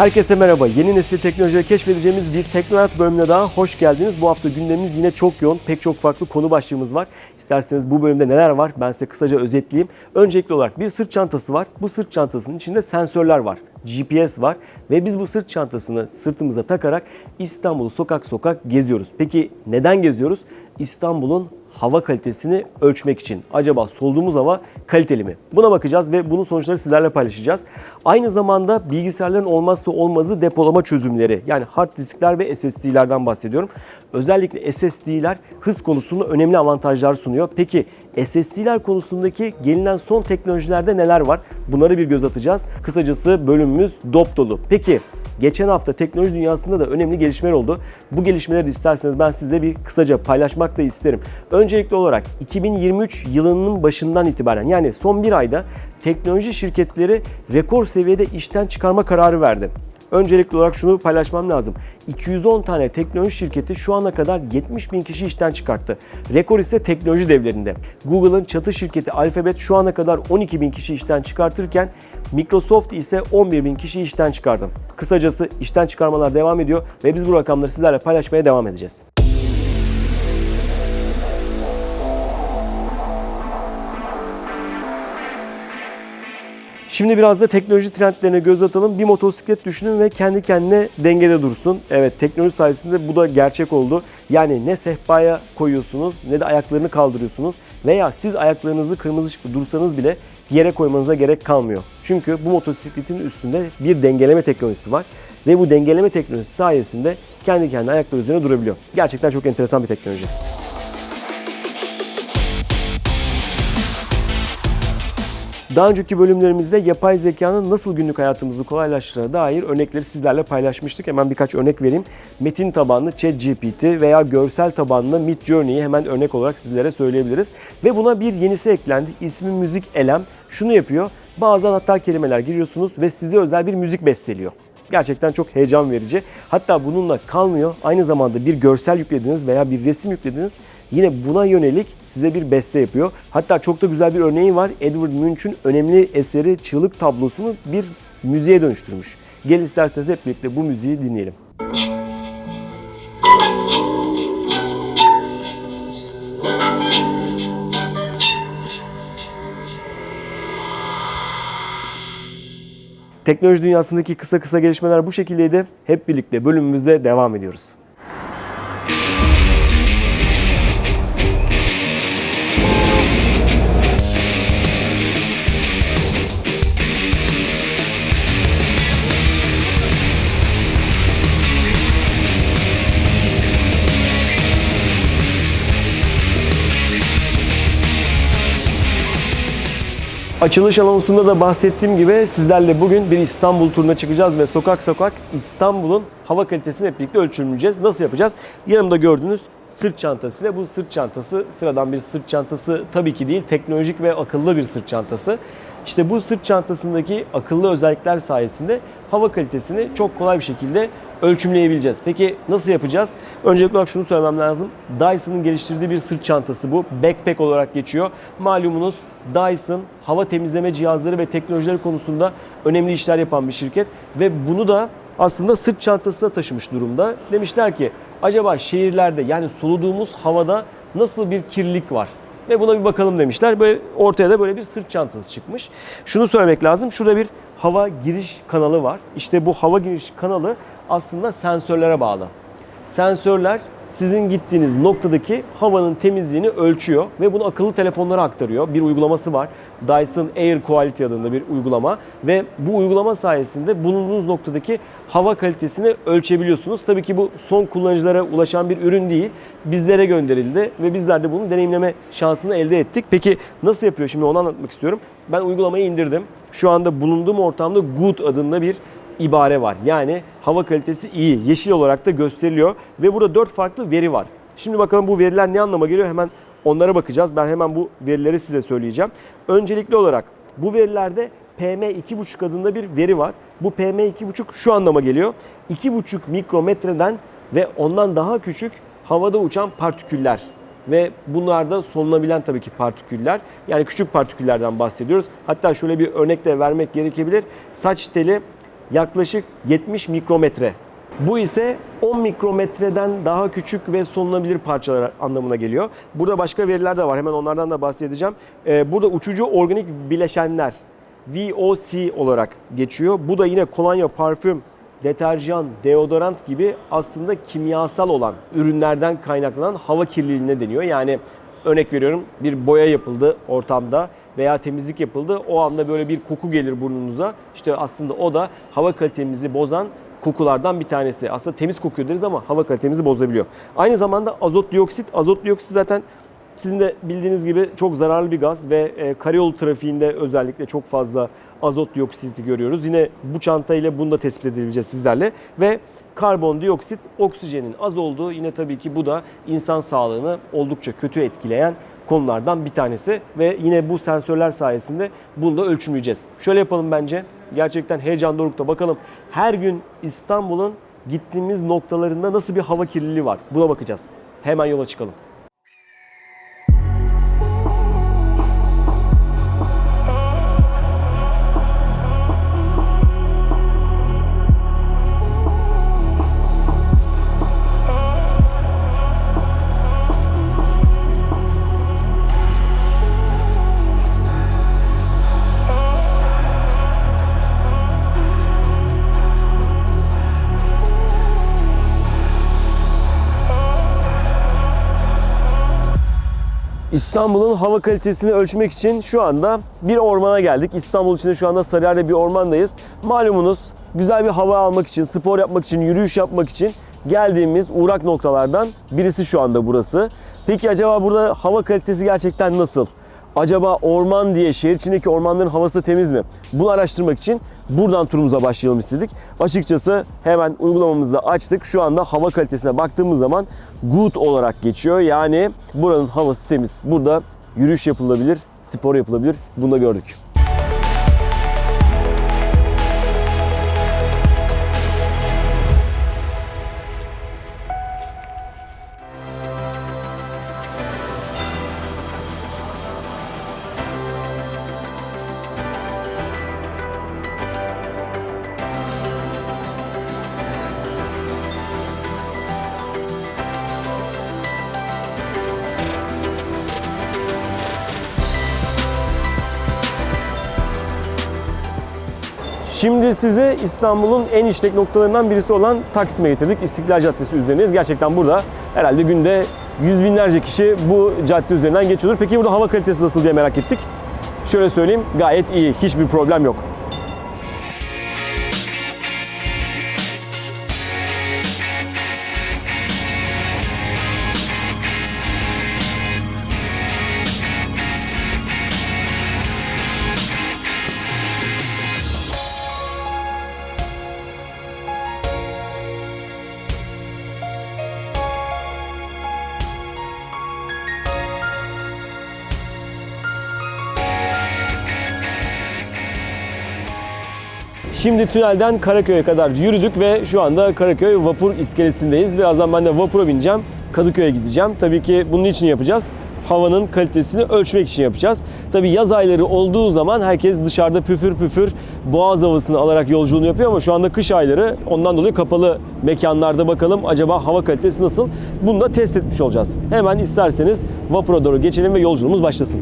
Herkese merhaba. Yeni nesil teknolojileri keşfedeceğimiz bir Teknoyat bölümüne daha hoş geldiniz. Bu hafta gündemimiz yine çok yoğun. Pek çok farklı konu başlığımız var. İsterseniz bu bölümde neler var ben size kısaca özetleyeyim. Öncelikli olarak bir sırt çantası var. Bu sırt çantasının içinde sensörler var. GPS var ve biz bu sırt çantasını sırtımıza takarak İstanbul'u sokak sokak geziyoruz. Peki neden geziyoruz? İstanbul'un hava kalitesini ölçmek için. Acaba soluduğumuz hava kaliteli mi? Buna bakacağız ve bunun sonuçları sizlerle paylaşacağız. Aynı zamanda bilgisayarların olmazsa olmazı depolama çözümleri. Yani hard diskler ve SSD'lerden bahsediyorum. Özellikle SSD'ler hız konusunda önemli avantajlar sunuyor. Peki SSD'ler konusundaki gelinen son teknolojilerde neler var? Bunları bir göz atacağız. Kısacası bölümümüz dop dolu. Peki Geçen hafta teknoloji dünyasında da önemli gelişmeler oldu. Bu gelişmeleri isterseniz ben sizle bir kısaca paylaşmak da isterim. Öncelikli olarak 2023 yılının başından itibaren yani son bir ayda teknoloji şirketleri rekor seviyede işten çıkarma kararı verdi. Öncelikli olarak şunu paylaşmam lazım. 210 tane teknoloji şirketi şu ana kadar 70 bin kişi işten çıkarttı. Rekor ise teknoloji devlerinde. Google'ın çatı şirketi Alphabet şu ana kadar 12 bin kişi işten çıkartırken Microsoft ise 11 bin kişi işten çıkardı. Kısacası işten çıkarmalar devam ediyor ve biz bu rakamları sizlerle paylaşmaya devam edeceğiz. Şimdi biraz da teknoloji trendlerine göz atalım. Bir motosiklet düşünün ve kendi kendine dengede dursun. Evet teknoloji sayesinde bu da gerçek oldu. Yani ne sehpaya koyuyorsunuz ne de ayaklarını kaldırıyorsunuz. Veya siz ayaklarınızı kırmızı dursanız bile yere koymanıza gerek kalmıyor. Çünkü bu motosikletin üstünde bir dengeleme teknolojisi var. Ve bu dengeleme teknolojisi sayesinde kendi kendine ayakları üzerine durabiliyor. Gerçekten çok enteresan bir teknoloji. Daha önceki bölümlerimizde yapay zekanın nasıl günlük hayatımızı kolaylaştırdığına dair örnekleri sizlerle paylaşmıştık. Hemen birkaç örnek vereyim. Metin tabanlı ChatGPT veya görsel tabanlı Midjourney'i hemen örnek olarak sizlere söyleyebiliriz. Ve buna bir yenisi eklendi. İsmi Müzik Elem. Şunu yapıyor. Bazı anahtar kelimeler giriyorsunuz ve size özel bir müzik besteliyor. Gerçekten çok heyecan verici. Hatta bununla kalmıyor. Aynı zamanda bir görsel yüklediniz veya bir resim yüklediniz. Yine buna yönelik size bir beste yapıyor. Hatta çok da güzel bir örneği var. Edward Munch'un önemli eseri Çığlık tablosunu bir müziğe dönüştürmüş. Gel isterseniz hep birlikte bu müziği dinleyelim. Teknoloji dünyasındaki kısa kısa gelişmeler bu şekildeydi. Hep birlikte bölümümüze devam ediyoruz. Açılış anonsunda da bahsettiğim gibi sizlerle bugün bir İstanbul turuna çıkacağız ve sokak sokak İstanbul'un hava kalitesini hep birlikte ölçümleyeceğiz. Nasıl yapacağız? Yanımda gördüğünüz sırt çantasıyla bu sırt çantası sıradan bir sırt çantası tabii ki değil. Teknolojik ve akıllı bir sırt çantası. İşte bu sırt çantasındaki akıllı özellikler sayesinde hava kalitesini çok kolay bir şekilde ölçümleyebileceğiz. Peki nasıl yapacağız? Öncelikli olarak şunu söylemem lazım. Dyson'ın geliştirdiği bir sırt çantası bu. Backpack olarak geçiyor. Malumunuz Dyson hava temizleme cihazları ve teknolojileri konusunda önemli işler yapan bir şirket ve bunu da aslında sırt çantasına taşımış durumda. Demişler ki acaba şehirlerde yani soluduğumuz havada nasıl bir kirlilik var? Ve buna bir bakalım demişler. Böyle ortaya da böyle bir sırt çantası çıkmış. Şunu söylemek lazım. Şurada bir hava giriş kanalı var. İşte bu hava giriş kanalı aslında sensörlere bağlı. Sensörler sizin gittiğiniz noktadaki havanın temizliğini ölçüyor ve bunu akıllı telefonlara aktarıyor. Bir uygulaması var. Dyson Air Quality adında bir uygulama ve bu uygulama sayesinde bulunduğunuz noktadaki hava kalitesini ölçebiliyorsunuz. Tabii ki bu son kullanıcılara ulaşan bir ürün değil. Bizlere gönderildi ve bizler de bunu deneyimleme şansını elde ettik. Peki nasıl yapıyor şimdi onu anlatmak istiyorum. Ben uygulamayı indirdim. Şu anda bulunduğum ortamda Good adında bir ibare var. Yani hava kalitesi iyi, yeşil olarak da gösteriliyor ve burada 4 farklı veri var. Şimdi bakalım bu veriler ne anlama geliyor hemen onlara bakacağız. Ben hemen bu verileri size söyleyeceğim. Öncelikli olarak bu verilerde PM2.5 adında bir veri var. Bu PM2.5 şu anlama geliyor. 2.5 mikrometreden ve ondan daha küçük havada uçan partiküller ve bunlarda solunabilen tabii ki partiküller. Yani küçük partiküllerden bahsediyoruz. Hatta şöyle bir örnek de vermek gerekebilir. Saç teli yaklaşık 70 mikrometre. Bu ise 10 mikrometreden daha küçük ve solunabilir parçalar anlamına geliyor. Burada başka veriler de var. Hemen onlardan da bahsedeceğim. Ee, burada uçucu organik bileşenler VOC olarak geçiyor. Bu da yine kolonya, parfüm, deterjan, deodorant gibi aslında kimyasal olan ürünlerden kaynaklanan hava kirliliğine deniyor. Yani örnek veriyorum bir boya yapıldı ortamda veya temizlik yapıldı. O anda böyle bir koku gelir burnunuza. İşte aslında o da hava kalitemizi bozan kokulardan bir tanesi. Aslında temiz kokuyor deriz ama hava kalitemizi bozabiliyor. Aynı zamanda azot dioksit. Azot dioksit zaten sizin de bildiğiniz gibi çok zararlı bir gaz ve e, karayolu trafiğinde özellikle çok fazla azot dioksiti görüyoruz. Yine bu çantayla bunu da tespit edebileceğiz sizlerle. Ve karbondioksit oksijenin az olduğu yine tabii ki bu da insan sağlığını oldukça kötü etkileyen konulardan bir tanesi ve yine bu sensörler sayesinde bunu da ölçümleyeceğiz. Şöyle yapalım bence. Gerçekten heyecan dorukta bakalım. Her gün İstanbul'un gittiğimiz noktalarında nasıl bir hava kirliliği var? Buna bakacağız. Hemen yola çıkalım. İstanbul'un hava kalitesini ölçmek için şu anda bir ormana geldik. İstanbul içinde şu anda Sarıyer'de bir ormandayız. Malumunuz güzel bir hava almak için, spor yapmak için, yürüyüş yapmak için geldiğimiz uğrak noktalardan birisi şu anda burası. Peki acaba burada hava kalitesi gerçekten nasıl? Acaba orman diye şehir içindeki ormanların havası temiz mi? Bunu araştırmak için buradan turumuza başlayalım istedik. Açıkçası hemen uygulamamızı da açtık. Şu anda hava kalitesine baktığımız zaman good olarak geçiyor. Yani buranın havası temiz. Burada yürüyüş yapılabilir, spor yapılabilir. Bunu da gördük. Şimdi sizi İstanbul'un en işlek noktalarından birisi olan Taksim'e getirdik. İstiklal Caddesi üzerindeyiz. Gerçekten burada herhalde günde yüz binlerce kişi bu cadde üzerinden geçiyordur. Peki burada hava kalitesi nasıl diye merak ettik. Şöyle söyleyeyim gayet iyi. Hiçbir problem yok. Şimdi tünelden Karaköy'e kadar yürüdük ve şu anda Karaköy vapur iskelesindeyiz. Birazdan ben de vapura bineceğim. Kadıköy'e gideceğim. Tabii ki bunun için yapacağız. Havanın kalitesini ölçmek için yapacağız. Tabii yaz ayları olduğu zaman herkes dışarıda püfür püfür boğaz havasını alarak yolculuğunu yapıyor ama şu anda kış ayları ondan dolayı kapalı mekanlarda bakalım acaba hava kalitesi nasıl? Bunu da test etmiş olacağız. Hemen isterseniz vapura doğru geçelim ve yolculuğumuz başlasın.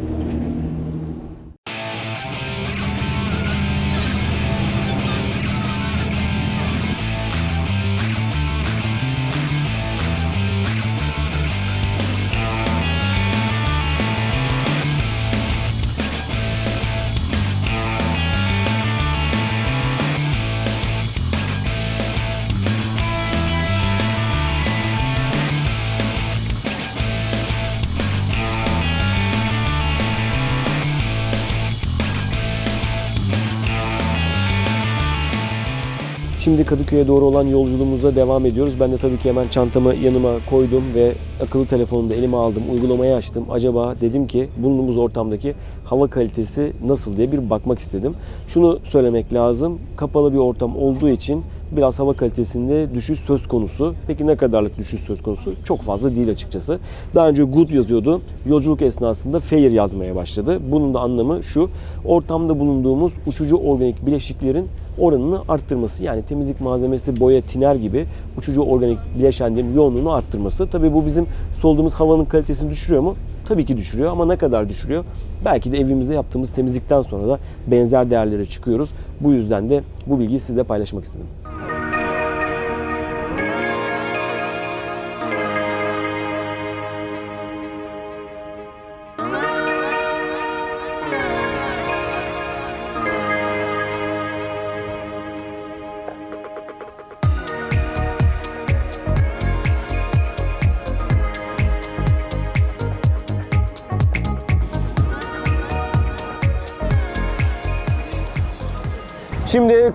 Şimdi Kadıköy'e doğru olan yolculuğumuza devam ediyoruz. Ben de tabii ki hemen çantamı yanıma koydum ve akıllı telefonumu da elime aldım. Uygulamayı açtım. Acaba dedim ki bulunduğumuz ortamdaki hava kalitesi nasıl diye bir bakmak istedim. Şunu söylemek lazım. Kapalı bir ortam olduğu için biraz hava kalitesinde düşüş söz konusu. Peki ne kadarlık düşüş söz konusu? Çok fazla değil açıkçası. Daha önce good yazıyordu. Yolculuk esnasında fair yazmaya başladı. Bunun da anlamı şu. Ortamda bulunduğumuz uçucu organik bileşiklerin oranını arttırması. Yani temizlik malzemesi, boya, tiner gibi uçucu organik bileşenlerin yoğunluğunu arttırması. Tabii bu bizim soluduğumuz havanın kalitesini düşürüyor mu? Tabii ki düşürüyor ama ne kadar düşürüyor? Belki de evimizde yaptığımız temizlikten sonra da benzer değerlere çıkıyoruz. Bu yüzden de bu bilgiyi sizle paylaşmak istedim.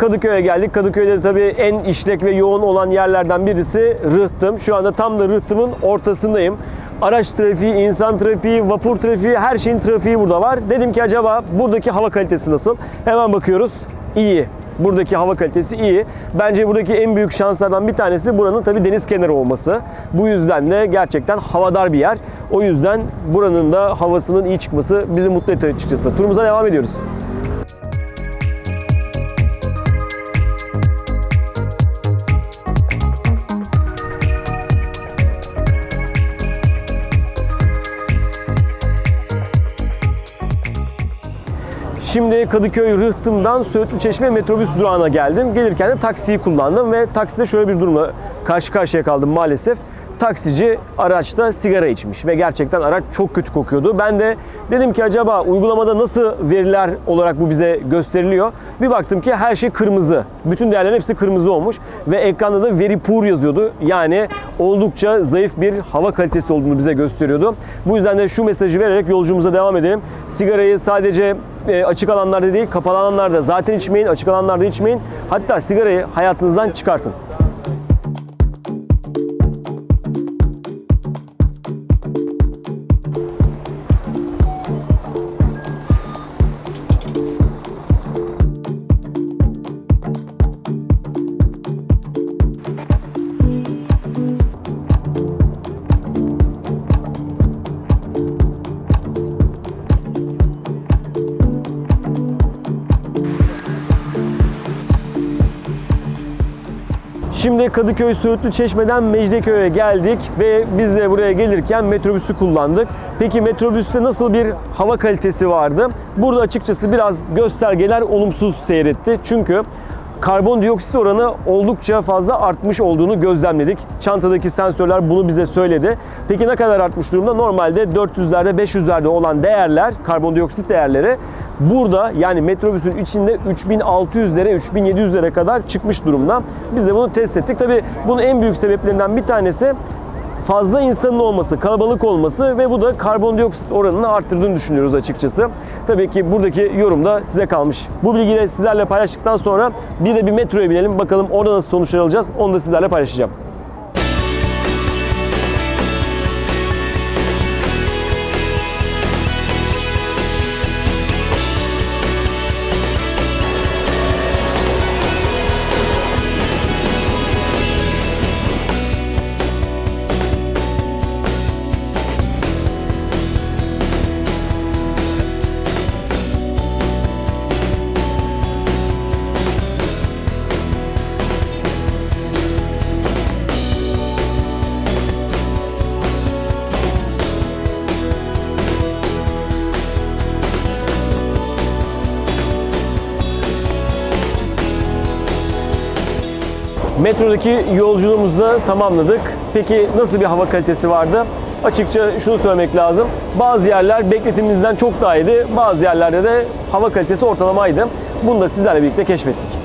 Kadıköy'e geldik. Kadıköy'de tabii en işlek ve yoğun olan yerlerden birisi Rıhtım. Şu anda tam da Rıhtım'ın ortasındayım. Araç trafiği, insan trafiği, vapur trafiği, her şeyin trafiği burada var. Dedim ki acaba buradaki hava kalitesi nasıl? Hemen bakıyoruz. İyi. Buradaki hava kalitesi iyi. Bence buradaki en büyük şanslardan bir tanesi buranın tabii deniz kenarı olması. Bu yüzden de gerçekten havadar bir yer. O yüzden buranın da havasının iyi çıkması bizi mutlu etti açıkçası. Turumuza devam ediyoruz. Şimdi Kadıköy Rıhtım'dan Söğütlü Çeşme metrobüs durağına geldim. Gelirken de taksiyi kullandım ve takside şöyle bir durumla karşı karşıya kaldım maalesef. Taksici araçta sigara içmiş ve gerçekten araç çok kötü kokuyordu. Ben de dedim ki acaba uygulamada nasıl veriler olarak bu bize gösteriliyor? Bir baktım ki her şey kırmızı. Bütün değerlerin hepsi kırmızı olmuş ve ekranda da very poor yazıyordu. Yani oldukça zayıf bir hava kalitesi olduğunu bize gösteriyordu. Bu yüzden de şu mesajı vererek yolcumuza devam edelim. Sigarayı sadece e, açık alanlarda değil, kapalı alanlarda zaten içmeyin, açık alanlarda içmeyin. Hatta sigarayı hayatınızdan çıkartın. Şimdi Kadıköy Söğütlü Çeşme'den Mecidiyeköy'e geldik ve biz de buraya gelirken metrobüsü kullandık. Peki metrobüste nasıl bir hava kalitesi vardı? Burada açıkçası biraz göstergeler olumsuz seyretti. Çünkü karbondioksit oranı oldukça fazla artmış olduğunu gözlemledik. Çantadaki sensörler bunu bize söyledi. Peki ne kadar artmış durumda? Normalde 400'lerde 500'lerde olan değerler, karbondioksit değerleri burada yani metrobüsün içinde 3600'lere 3700'lere kadar çıkmış durumda. Biz de bunu test ettik. Tabii bunun en büyük sebeplerinden bir tanesi fazla insanın olması, kalabalık olması ve bu da karbondioksit oranını arttırdığını düşünüyoruz açıkçası. Tabii ki buradaki yorum da size kalmış. Bu bilgiyi de sizlerle paylaştıktan sonra bir de bir metroya binelim. Bakalım orada nasıl sonuçlar alacağız. Onu da sizlerle paylaşacağım. Metrodaki yolculuğumuzu da tamamladık. Peki nasıl bir hava kalitesi vardı? Açıkça şunu söylemek lazım. Bazı yerler bekletimimizden çok daha iyiydi. Bazı yerlerde de hava kalitesi ortalamaydı. Bunu da sizlerle birlikte keşfettik.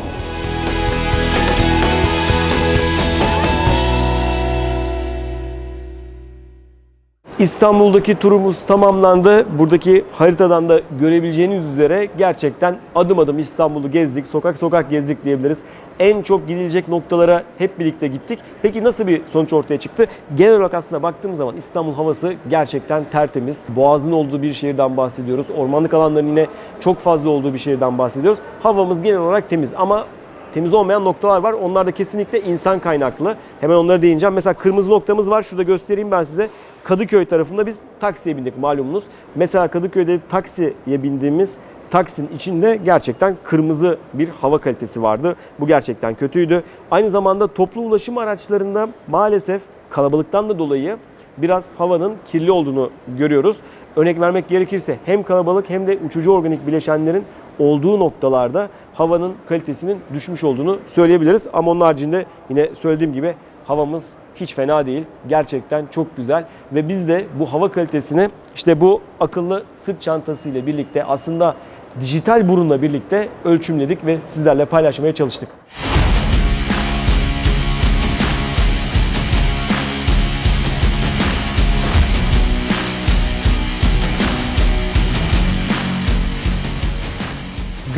İstanbul'daki turumuz tamamlandı. Buradaki haritadan da görebileceğiniz üzere gerçekten adım adım İstanbul'u gezdik, sokak sokak gezdik diyebiliriz. En çok gidilecek noktalara hep birlikte gittik. Peki nasıl bir sonuç ortaya çıktı? Genel olarak aslında baktığımız zaman İstanbul havası gerçekten tertemiz. Boğazın olduğu bir şehirden bahsediyoruz. Ormanlık alanların yine çok fazla olduğu bir şehirden bahsediyoruz. Havamız genel olarak temiz ama temiz olmayan noktalar var. Onlar da kesinlikle insan kaynaklı. Hemen onlara değineceğim. Mesela kırmızı noktamız var. Şurada göstereyim ben size. Kadıköy tarafında biz taksiye bindik malumunuz. Mesela Kadıköy'de taksiye bindiğimiz taksinin içinde gerçekten kırmızı bir hava kalitesi vardı. Bu gerçekten kötüydü. Aynı zamanda toplu ulaşım araçlarında maalesef kalabalıktan da dolayı biraz havanın kirli olduğunu görüyoruz. Örnek vermek gerekirse hem kalabalık hem de uçucu organik bileşenlerin olduğu noktalarda havanın kalitesinin düşmüş olduğunu söyleyebiliriz. Ama onun haricinde yine söylediğim gibi havamız hiç fena değil. Gerçekten çok güzel ve biz de bu hava kalitesini işte bu akıllı sırt çantası ile birlikte aslında dijital burunla birlikte ölçümledik ve sizlerle paylaşmaya çalıştık.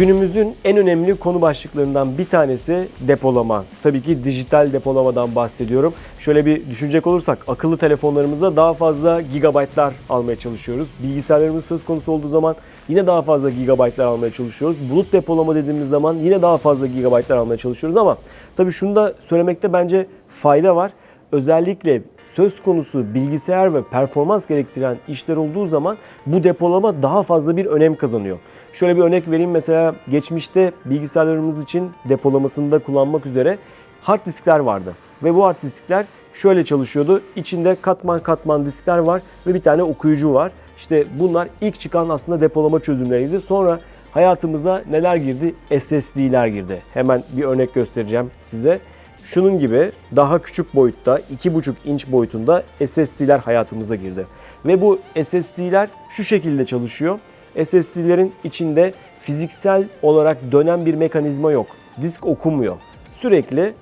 Günümüzün en önemli konu başlıklarından bir tanesi depolama. Tabii ki dijital depolamadan bahsediyorum. Şöyle bir düşünecek olursak akıllı telefonlarımıza daha fazla gigabaytlar almaya çalışıyoruz. Bilgisayarlarımız söz konusu olduğu zaman yine daha fazla gigabaytlar almaya çalışıyoruz. Bulut depolama dediğimiz zaman yine daha fazla gigabaytlar almaya çalışıyoruz ama tabii şunu da söylemekte bence fayda var. Özellikle söz konusu bilgisayar ve performans gerektiren işler olduğu zaman bu depolama daha fazla bir önem kazanıyor. Şöyle bir örnek vereyim mesela geçmişte bilgisayarlarımız için depolamasında kullanmak üzere hard diskler vardı. Ve bu hard diskler şöyle çalışıyordu. İçinde katman katman diskler var ve bir tane okuyucu var. İşte bunlar ilk çıkan aslında depolama çözümleriydi. Sonra hayatımıza neler girdi? SSD'ler girdi. Hemen bir örnek göstereceğim size. Şunun gibi daha küçük boyutta 2,5 inç boyutunda SSD'ler hayatımıza girdi. Ve bu SSD'ler şu şekilde çalışıyor. SSD'lerin içinde fiziksel olarak dönen bir mekanizma yok. Disk okumuyor. Sürekli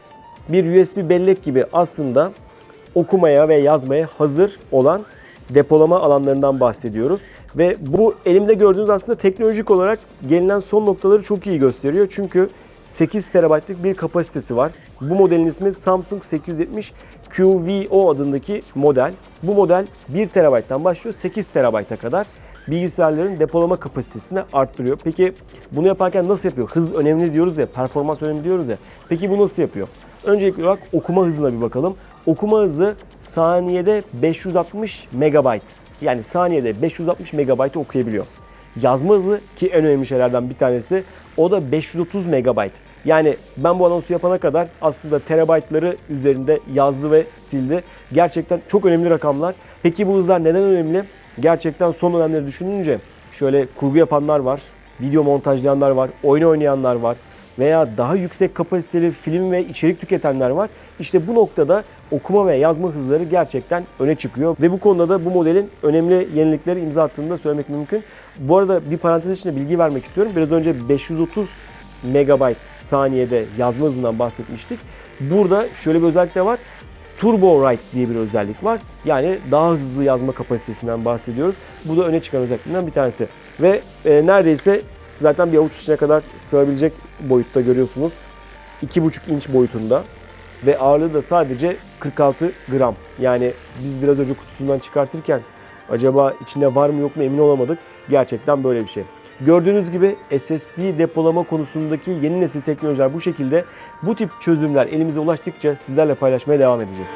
bir USB bellek gibi aslında okumaya ve yazmaya hazır olan depolama alanlarından bahsediyoruz. Ve bu elimde gördüğünüz aslında teknolojik olarak gelinen son noktaları çok iyi gösteriyor. Çünkü 8 TB'lık bir kapasitesi var. Bu modelin ismi Samsung 870 QVO adındaki model. Bu model 1 TB'dan başlıyor 8 TB'a kadar bilgisayarların depolama kapasitesini arttırıyor. Peki bunu yaparken nasıl yapıyor? Hız önemli diyoruz ya, performans önemli diyoruz ya. Peki bu nasıl yapıyor? Öncelikli olarak okuma hızına bir bakalım. Okuma hızı saniyede 560 MB. Yani saniyede 560 MB okuyabiliyor. Yazma hızı ki en önemli şeylerden bir tanesi o da 530 MB. Yani ben bu anonsu yapana kadar aslında terabaytları üzerinde yazdı ve sildi. Gerçekten çok önemli rakamlar. Peki bu hızlar neden önemli? Gerçekten son dönemleri düşününce şöyle kurgu yapanlar var, video montajlayanlar var, oyun oynayanlar var veya daha yüksek kapasiteli film ve içerik tüketenler var. İşte bu noktada okuma ve yazma hızları gerçekten öne çıkıyor ve bu konuda da bu modelin önemli yenilikleri imza attığını da söylemek mümkün. Bu arada bir parantez içinde bilgi vermek istiyorum. Biraz önce 530 megabayt saniyede yazma hızından bahsetmiştik. Burada şöyle bir özellik de var. Turbo Write diye bir özellik var. Yani daha hızlı yazma kapasitesinden bahsediyoruz. Bu da öne çıkan özelliklerinden bir tanesi. Ve e, neredeyse zaten bir avuç içine kadar sığabilecek boyutta görüyorsunuz. 2,5 inç boyutunda ve ağırlığı da sadece 46 gram. Yani biz biraz önce kutusundan çıkartırken acaba içinde var mı yok mu emin olamadık. Gerçekten böyle bir şey. Gördüğünüz gibi SSD depolama konusundaki yeni nesil teknolojiler bu şekilde. Bu tip çözümler elimize ulaştıkça sizlerle paylaşmaya devam edeceğiz.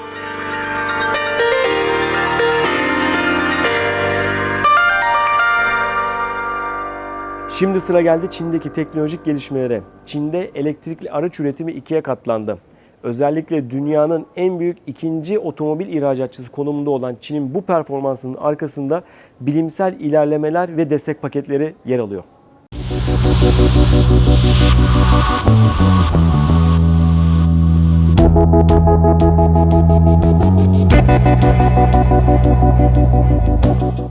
Şimdi sıra geldi Çin'deki teknolojik gelişmelere. Çin'de elektrikli araç üretimi ikiye katlandı. Özellikle dünyanın en büyük ikinci otomobil ihracatçısı konumunda olan Çin'in bu performansının arkasında bilimsel ilerlemeler ve destek paketleri yer alıyor.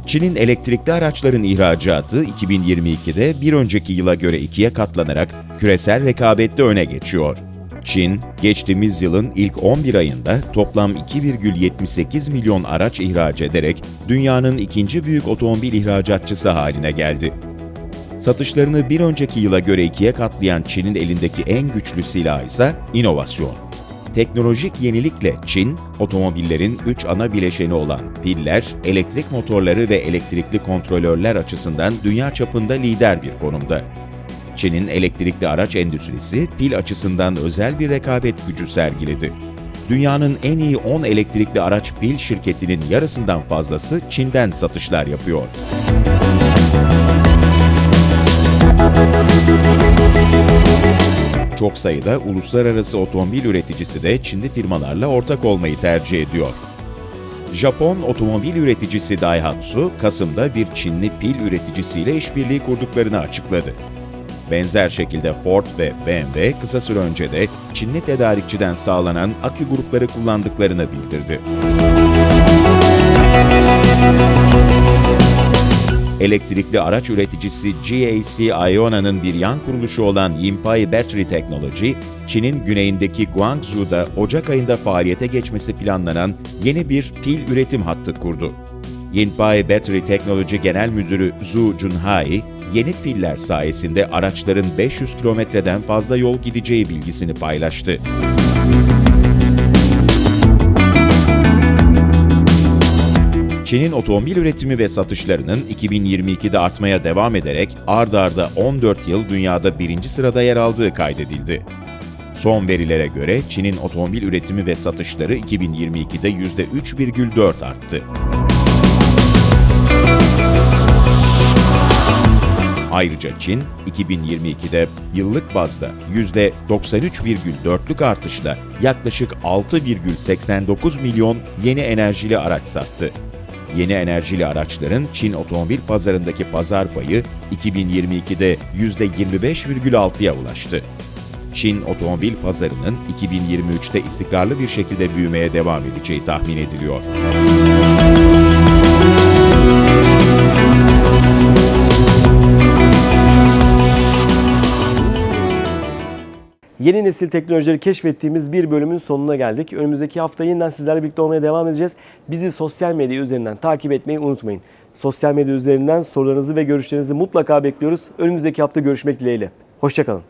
Çin'in elektrikli araçların ihracatı 2022'de bir önceki yıla göre ikiye katlanarak küresel rekabette öne geçiyor. Çin, geçtiğimiz yılın ilk 11 ayında toplam 2,78 milyon araç ihraç ederek dünyanın ikinci büyük otomobil ihracatçısı haline geldi. Satışlarını bir önceki yıla göre ikiye katlayan Çin'in elindeki en güçlü silah ise inovasyon. Teknolojik yenilikle Çin, otomobillerin 3 ana bileşeni olan piller, elektrik motorları ve elektrikli kontrolörler açısından dünya çapında lider bir konumda. Çin'in elektrikli araç endüstrisi pil açısından özel bir rekabet gücü sergiledi. Dünyanın en iyi 10 elektrikli araç pil şirketinin yarısından fazlası Çin'den satışlar yapıyor. Çok sayıda uluslararası otomobil üreticisi de Çinli firmalarla ortak olmayı tercih ediyor. Japon otomobil üreticisi Daihatsu, Kasım'da bir Çinli pil üreticisiyle işbirliği kurduklarını açıkladı. Benzer şekilde Ford ve BMW kısa süre önce de Çinli tedarikçiden sağlanan akü grupları kullandıklarını bildirdi. Elektrikli araç üreticisi GAC Iona'nın bir yan kuruluşu olan Yinpai Battery Technology, Çin'in güneyindeki Guangzhou'da Ocak ayında faaliyete geçmesi planlanan yeni bir pil üretim hattı kurdu. Yinpai Battery Technology Genel Müdürü Zhu Junhai, yeni piller sayesinde araçların 500 kilometreden fazla yol gideceği bilgisini paylaştı. Çin'in otomobil üretimi ve satışlarının 2022'de artmaya devam ederek ard arda 14 yıl dünyada birinci sırada yer aldığı kaydedildi. Son verilere göre Çin'in otomobil üretimi ve satışları 2022'de %3,4 arttı. Ayrıca Çin, 2022'de yıllık bazda %93,4'lük artışla yaklaşık 6,89 milyon yeni enerjili araç sattı. Yeni enerjili araçların Çin otomobil pazarındaki pazar payı 2022'de %25,6'ya ulaştı. Çin otomobil pazarının 2023'te istikrarlı bir şekilde büyümeye devam edeceği tahmin ediliyor. Yeni nesil teknolojileri keşfettiğimiz bir bölümün sonuna geldik. Önümüzdeki hafta yeniden sizlerle birlikte olmaya devam edeceğiz. Bizi sosyal medya üzerinden takip etmeyi unutmayın. Sosyal medya üzerinden sorularınızı ve görüşlerinizi mutlaka bekliyoruz. Önümüzdeki hafta görüşmek dileğiyle. Hoşçakalın.